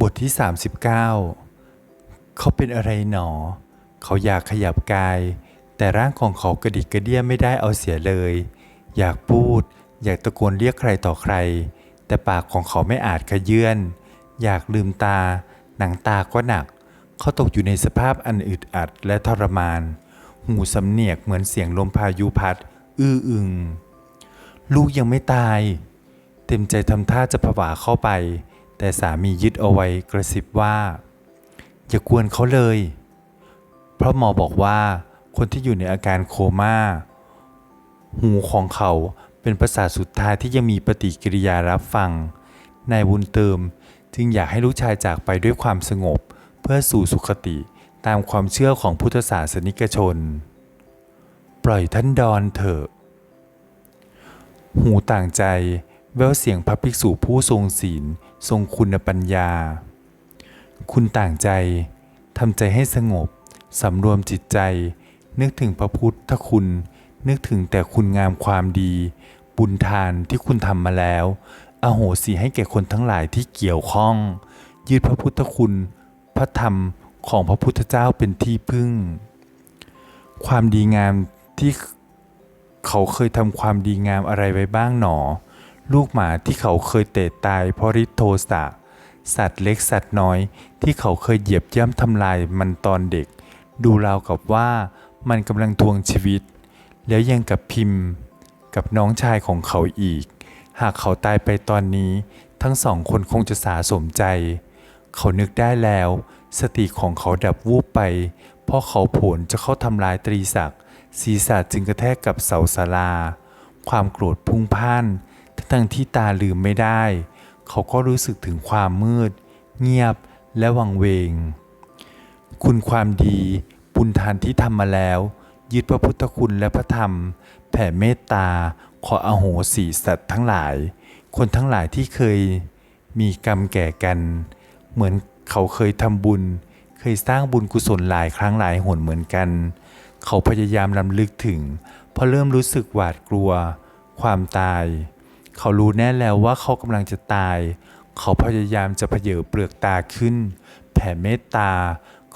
บทที่ 39 เขาเป็นอะไรหนอ เขาอยากขยับกาย แต่ร่างของเขากระดิกกระเดี้ยไม่ได้เอาเสียเลย อยากพูด อยากตะโกนเรียกใครต่อใคร แต่ปากของเขาไม่อาจขยื่นอยากลืมตา หนังตาก็หนัก เขาตกอยู่ในสภาพอันอึดอัดและทรมาน หูสำเนียกเหมือนเสียงลมพายุพัด อื้ออึง ลูกยังไม่ตาย เต็มใจทำท่าจะผวาเข้าไป แต่สามียึดเอาไว้กระซิบว่า อย่ากวนเขาเลย เพราะหมอบอกว่าคนที่อยู่ในอาการโคมา่า หูของเขาเป็นประสาทสุดท้ายที่ยังมีปฏิกิริยารับฟัง นายบุญเติมจึงอยากให้ลูกชายจากไปด้วยความสงบ เพื่อสู่สุขติตามความเชื่อของพุทธศาสนิกชน ปล่อยท่านดอนเถอะ หูต่างใจ แววเสียงพระภิกษุผู้ทรงศีล ทรงคุณปัญญา คุณต่างใจทำใจให้สงบสำรวมจิตใจ นึกถึงพระพุทธคุณ นึกถึงแต่คุณงามความดี บุญทานที่คุณทำมาแล้ว อโหสิให้แก่คนทั้งหลายที่เกี่ยวข้องยึดพระพุทธคุณ พระธรรมของพระพุทธเจ้าเป็นที่พึ่ง ความดีงามที่เขาเคยทำความดีงามอะไรไว้บ้างหนอ ลูกหมาที่เขาเคยเตะตายเพราะฤทธิโทสะ สัตว์เล็กสัตว์น้อย ที่เขาเคยเหยียบย่ำทำลายมันตอนเด็ก ดูราวกับว่ามันกำลังทวงชีวิต แล้วยังกับพิมพ์ กับน้องชายของเขาอีก หากเขาตายไปตอนนี้ ทั้งสองคนคงจะสาสมใจ เขานึกได้แล้ว สติของเขาดับวูบไป เพราะเขาผลจะเข้าทำลายตรีศักดิ์ศีรษะจึงกระแทกกับเสาศาลา ความโกรธพุ่งพ่าน ทั้งที่ตาลืมไม่ได้ เขาก็รู้สึกถึงความมืด เงียบและวังเวง คุณความดีบุญทานที่ทำมาแล้ว ยึดพระพุทธคุณและพระธรรม แผ่เมตตา ขออโหสิสัตว์ทั้งหลาย คนทั้งหลายที่เคยมีกรรมแก่กัน เหมือนเขาเคยทำบุญ เคยสร้างบุญกุศลหลายครั้งหลายหนเหมือนกัน เขาพยายามลำลึกถึง เพราะเริ่มรู้สึกหวาดกลัว ความตาย เขารู้แน่แล้วว่าเขากำลังจะตาย เขาพยายามจะเพเยอเปลือกตาขึ้น แผ่เมตตา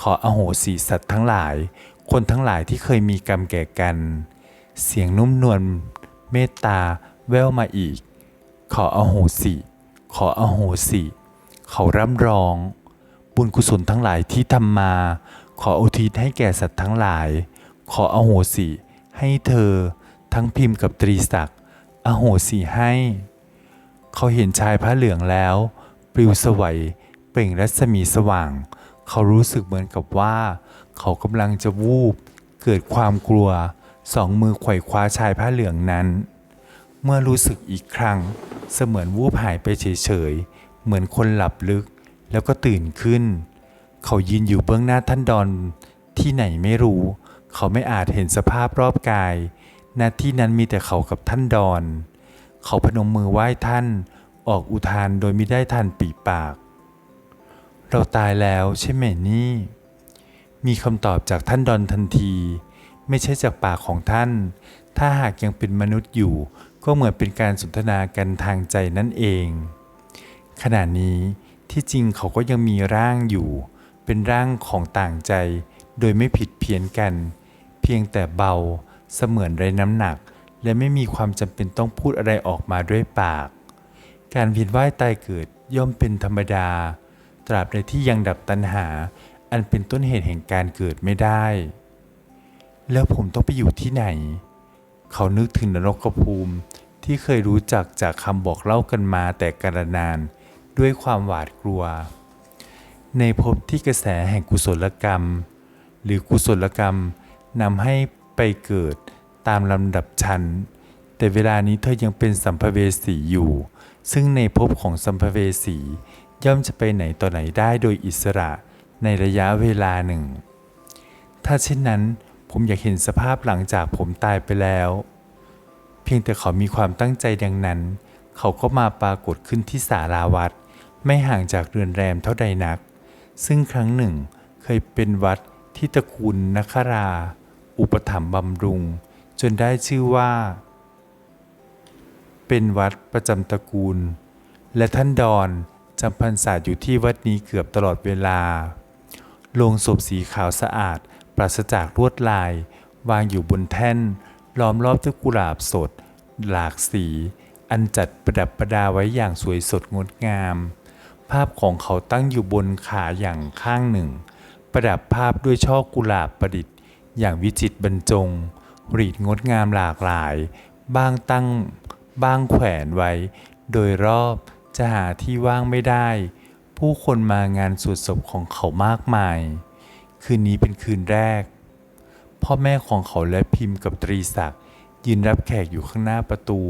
ขออโหสิสัตว์ทั้งหลาย คนทั้งหลายที่เคยมีกรรมแก่กัน เสียงนุ่มนวลเมตตาแว่วมาอีก ขออโหสิ ขออโหสิ เขาร่ำร้อง บุญกุศลทั้งหลายที่ทำมา ขออุทิศให้แก่สัตว์ทั้งหลาย ขออโหสิ ให้เธอทั้งพิมพ์กับตรีศักดิ์ อโหสิให้ เขาเห็นชายผ้าเหลืองแล้ว ปลิวสวัยเปล่งรัศมีสว่าง เขารู้สึกเหมือนกับว่า เขากำลังจะวูบ เกิดความกลัว สองมือไขว่คว้าชายผ้าเหลืองนั้น เมื่อรู้สึกอีกครั้ง เสมือนวูบหายไปเฉยๆ เหมือนคนหลับลึก แล้วก็ตื่นขึ้น เขายืนอยู่เบื้องหน้าท่านดอนที่ไหนไม่รู้ เขาไม่อาจเห็นสภาพรอบกาย ณที่นั้นมีแต่เขากับท่านดอน เขาพนมมือไหว้ท่าน ออกอุทานโดยไม่ได้ทันปีปาก เราตายแล้วใช่ไหมนี่ มีคำตอบจากท่านดอนทันที ไม่ใช่จากปากของท่าน ถ้าหากยังเป็นมนุษย์อยู่ ก็เหมือนเป็นการสนทนากันทางใจนั่นเอง ขณะนี้ที่จริงเขาก็ยังมีร่างอยู่ เป็นร่างของต่างใจ โดยไม่ผิดเพี้ยนกัน เพียงแต่เบา เสมือนไร้น้ำหนัก และไม่มีความจำเป็นต้องพูดอะไรออกมาด้วยปาก การเวียนว่ายตายเกิดย่อมเป็นธรรมดา ตราบใดที่ยังดับตัณหา อันเป็นต้นเหตุแห่งการเกิดไม่ได้ แล้วผมต้องไปอยู่ที่ไหน เขานึกถึงนรกภูมิที่เคยรู้จักจากคำบอกเล่ากันมาแต่กระนานด้วยความหวาดกลัว ในภพที่กระแสแห่งกุศลกรรม หรือกุศลกรรมนำให้ ไปเกิดตามลำดับชั้น แต่เวลานี้เธอยังเป็นสัมภเวสีอยู่ ซึ่งในภพของสัมภเวสีย่อมจะไปไหนต่อไหนได้โดยอิสระในระยะเวลาหนึ่ง ถ้าเช่นนั้นผมอยากเห็นสภาพหลังจากผมตายไปแล้ว เพียงแต่เขามีความตั้งใจดังนั้น เขาก็มาปรากฏขึ้นที่ศาลาวัดไม่ห่างจากเรือนแรมเท่าใดนัก ซึ่งครั้งหนึ่งเคยเป็นวัดที่ตระกูลนครา อุปถัมภ์บำรุง จนได้ชื่อว่า เป็นวัดประจำตระกูล และท่านดอนจำพรรษาอยู่ที่วัดนี้เกือบตลอดเวลาโลงศพสีขาวสะอาด ปราศจากลวดลาย วางอยู่บนแท่น ล้อมรอบด้วยกุหลาบสด หลากสี อันจัดประดับประดาไว้อย่างสวยสดงดงาม ภาพของเขาตั้งอยู่บนขาอย่างข้างหนึ่ง ประดับภาพด้วยช่อกุหลาบประดิษฐ์ อย่างวิจิตบรรจงรีดงดงามหลากหลาย บ้างตั้ง บ้างแขวนไว้ โดยรอบจะหาที่ว่างไม่ได้ ผู้คนมางานสวดศพของเขามากมาย คืนนี้เป็นคืนแรก พ่อแม่ของเขาและพิมพ์กับตรีศักดิ์ยืนรับแขกอยู่ข้างหน้าประตู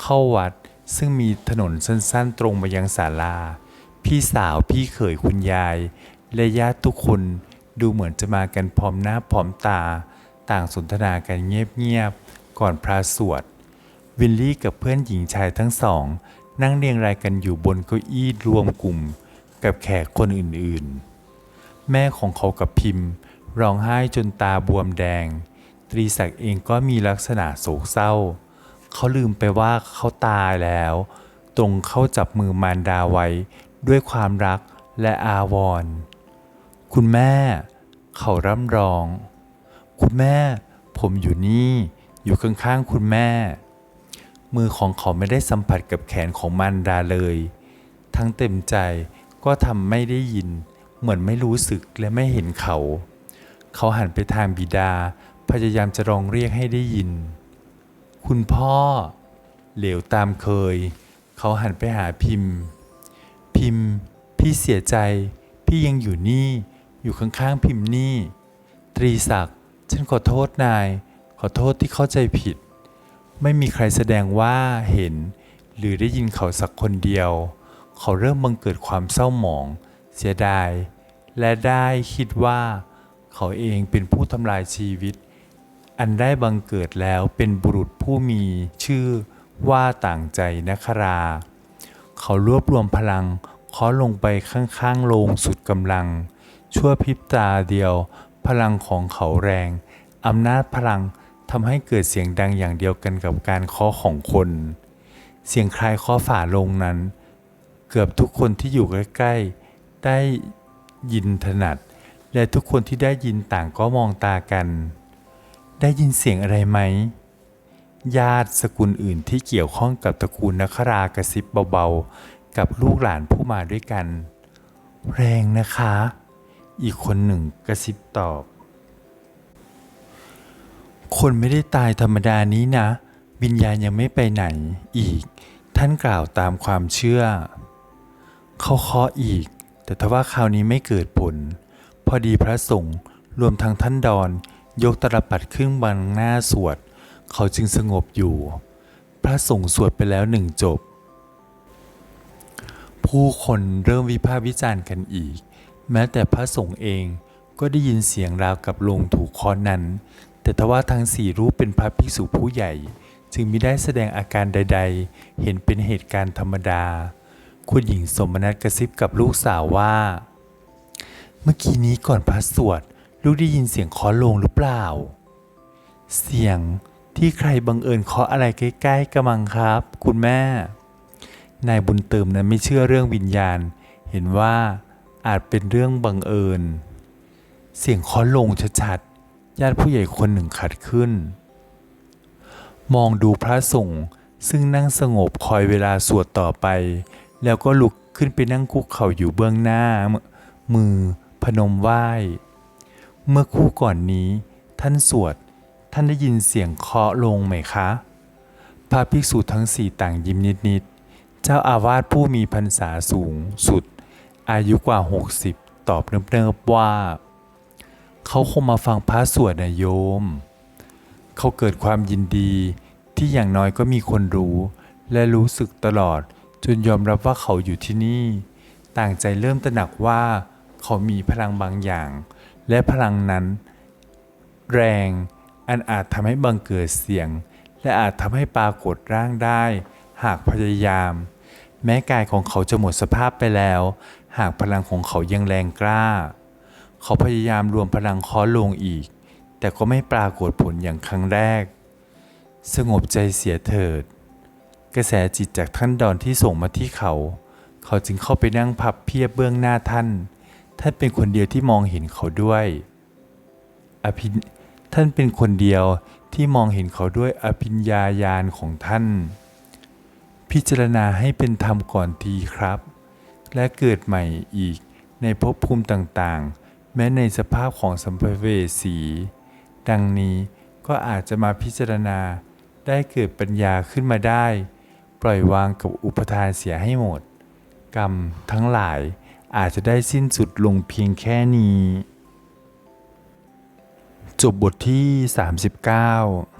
เข้าวัดซึ่งมีถนนสั้นๆ ตรงมายังศาลา พี่สาวพี่เขยคุณยาย และญาติทุกคน ดูเหมือนจะมากันพร้อมหน้าพร้อมตา ต่างสนทนากันเงียบๆ ก่อนพระสวด วิลลี่กับเพื่อนหญิงชายทั้งสอง นั่งเรียงรายกันอยู่บนเก้าอี้รวมกลุ่ม กับแขกคนอื่นๆ แม่ของเขากับพิมพ์ร้องไห้จนตาบวมแดง ตรีศักดิ์เองก็มีลักษณะโศกเศร้า เขาลืมไปว่าเขาตายแล้ว ตรงเข้าจับมือมารดาไว้ ด้วยความรักและอาวรณ์ คุณแม่ เขาร่ำร้อง คุณแม่ ผมอยู่นี่ อยู่ข้างๆคุณแม่ มือของเขาไม่ได้สัมผัสกับแขนของมารดาเลย ทั้งเต็มใจก็ทำไม่ได้ยิน เหมือนไม่รู้สึกและไม่เห็นเขา เขาหันไปทางบิดา พยายามจะร้องเรียกให้ได้ยิน คุณพ่อ เหลวตามเคย เขาหันไปหาพิมพ์ พิมพ์ พี่เสียใจ พี่ยังอยู่นี่ อยู่ข้างๆพิมพ์นี่ ตรีศักดิ์ฉันขอโทษนาย ขอโทษที่เข้าใจผิด ไม่มีใครแสดงว่าเห็น หรือได้ยินเขาสักคนเดียว เขาเริ่มบังเกิดความเศร้าหมอง เสียดาย และได้คิดว่า เขาเองเป็นผู้ทำลายชีวิต อันได้บังเกิดแล้วเป็นบุรุษผู้มีชื่อว่าต่างใจนครา เขารวบรวมพลังเคาะลงไปข้างๆโลงสุดกำลัง ชั่วพริบตาเดียว พลังของเขาแรงอำนาจพลังทำให้เกิดเสียงดังอย่างเดียวกันกับการเคาะของคน เสียงคลายเคาะฝาลงนั้น เกือบทุกคนที่อยู่ใกล้ๆได้ยินถนัด และทุกคนที่ได้ยินต่างก็มองตากัน ได้ยินเสียงอะไรไหม ญาติสกุลอื่นที่เกี่ยวข้องกับตระกูลนครากระซิบเบาๆ กับลูกหลานผู้มาด้วยกัน แรงนะคะ อีกคนหนึ่งกระซิบตอบ คนไม่ได้ตายธรรมดานี้นะ วิญญาณยังไม่ไปไหนอีก ท่านกล่าวตามความเชื่อ เขาเคาะอีก แต่ทว่าคราวนี้ไม่เกิดผล พอดีพระสงฆ์รวมทั้งท่านดอนยกตรปัดขึ้นบังหน้าสวด เขาจึงสงบอยู่ พระสงฆ์สวดไปแล้วหนึ่งจบ ผู้คนเริ่มวิพากษ์วิจารณ์กันอีก แม้แต่พระสงฆ์เองก็ได้ยินเสียงราวกับลงถูกคอนนั้น แต่ทว่าทั้งสี่รูปเป็นพระภิกษุผู้ใหญ่ จึงมิได้แสดงอาการใด ๆ เห็นเป็นเหตุการณ์ธรรมดา คุณหญิงสมนัตกระซิบกับลูกสาวว่า เมื่อกี้นี้ก่อนพระสวดลูกได้ยินเสียงคาะโลงหรือเปล่า เสียงที่ใครบังเอิญเคาะอะไรใกล้ๆกระมังครับ คุณแม่ นายบุญเติมนั้นไม่เชื่อเรื่องวิญญาณ เห็นว่า อาจเป็นเรื่องบังเอิญ เสียงเคาะลงชัดๆญาติผู้ใหญ่คนหนึ่งขัดขึ้น มองดูพระสงฆ์ซึ่งนั่งสงบคอยเวลาสวดต่อไป แล้วก็ลุกขึ้นไปนั่งคุกเข่าอยู่เบื้องหน้า มือพนมไหว้ เมื่อครู่ก่อนนี้ท่านสวดท่านได้ยินเสียงเคาะลงไหมคะ พระภิกษุทั้งสี่ต่างยิ้มนิดๆ เจ้าอาวาสผู้มีพรรษาสูงสุด อายุกว่า 60 ตอบเนิบๆว่า เขาคงมาฟังพระสวดนะโยม เขาเกิดความยินดีที่อย่างน้อยก็มีคนรู้ และรู้สึกตลอดจนยอมรับว่าเขาอยู่ที่นี่ ต่างใจเริ่มตระหนักว่า เขามีพลังบางอย่าง และพลังนั้น แรงอันอาจทำให้บังเกิดเสียง และอาจทำให้ปรากฏร่างได้ หากพยายาม แม้กายของเขาจะหมดสภาพไปแล้ว หากพลังของเขายังแรงกล้า เขาพยายามรวมพลังเคอลงอีก แต่ก็ไม่ปรากฏผลอย่างครั้งแรก สงบใจเสียเถิด กระแสจิตจากท่านดอนที่ส่งมาที่เขา เขาจึงเข้าไปนั่งพับเพียบเบื้องหน้าท่าน ท่านเป็นคนเดียวที่มองเห็นเขาด้วย อภิท่านเป็นคนเดียวที่มองเห็นเขาด้วยอภิญญาญาณของท่าน พิจารณาให้เป็นธรรมก่อนทีครับ และเกิดใหม่อีกในภพภูมิต่างๆ แม้ในสภาพของสัมภเวสี ดังนี้ก็อาจจะมาพิจารณาได้เกิดปัญญาขึ้นมาได้ ปล่อยวางกับอุปทานเสียให้หมด กรรมทั้งหลายอาจจะได้สิ้นสุดลงเพียงแค่นี้ จบบทที่ 39